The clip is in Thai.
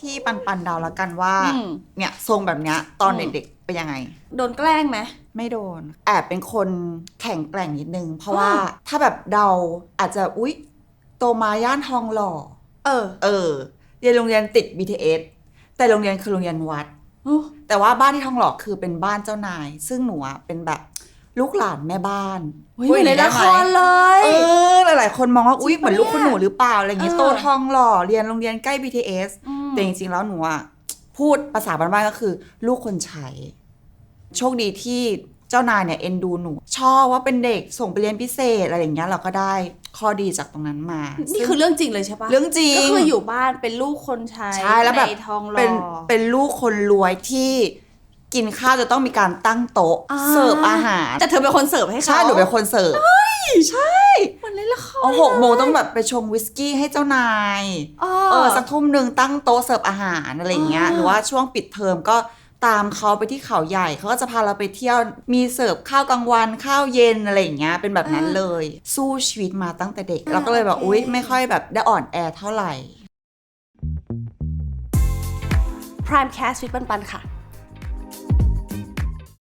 พี่ปันปันเดาแล้วกันว่า อืม เนี่ยทรงแบบเนี้ยตอนอืม เด็กๆเป็นยังไง โดนแกล้งไหม ไม่โดนแอบเป็นคนแข็งแกร่งนิดนึง เพราะว่าอ่าถ้าแบบเดาอาจจะอุ๊ยโตมาย่านทองหล่อ เออเออเรียนโรงเรียนติด BTS แต่โรงเรียนคือโรงเรียนวัดโอ้แต่ว่าบ้านที่ทองหล่อคือเป็นบ้านเจ้านาย ซึ่งหนูอะเป็นแบบลูกหลานแม่บ้านยเหมือนในละครเลยเออหลายๆคนมองว่าอุ๊ยจริงเหมือนปะลูกคุณเนี่ยหนูหรือเปล่าอะไรอย่างงี้เออโตทองหล่อเรียนโรงเรียนใกล้ BTS มแต่จริงๆแล้วหนูอะพูดภาษาบ้านๆก็คือ ลูกคนใช้โชคดีที่เจ้านายเนี่ยเอ็นดูหนู ชอบว่าเป็นเด็กส่งไปเรียนพิเศษอะไรอย่างเงี้ยเราก็ได้ข้อดีจากตรงนั้นมา นี่ซึ่งคือเรื่องจริงเลยใช่ปะเรื่องจริงก็คืออยู่บ้านเป็นลูกคนใช้ใช่แล้วแบบในทองหล่อเป็นเป็นลูกคนรวยที่กินข้าวจะต้องมีการตั้งโต๊ะอ่าเสิร์ฟอาหาร แต่เธอเป็นคนเสิร์ฟให้เขาใช่หนูเป็นคนเสิร์ฟเหมือนในละคร เอาหกโมงต้องแบบไปชงวิสกี้ให้เจ้านายเอเอออสักทุ่มหนึ่งตั้งโต๊ะเสิร์ฟอาหารอะไรอย่างเงี้ยอ่าหรือว่าช่วงปิดเทอมก็ตามเขาไปที่เขาใหญ่เขาก็จะพาเราไปเที่ยวมีเสิร์ฟข้าวกลางวันข้าวเย็นอะไรอย่างเงี้ยเป็นแบบนั้นเลย สู้ชีวิตมาตั้งแต่เด็ก เราก็เลยแบบอุ๊ย ไม่ค่อยแบบได้อ่อนแอเท่าไหร่ Prime Cast วิทย์ปันปันค่ะ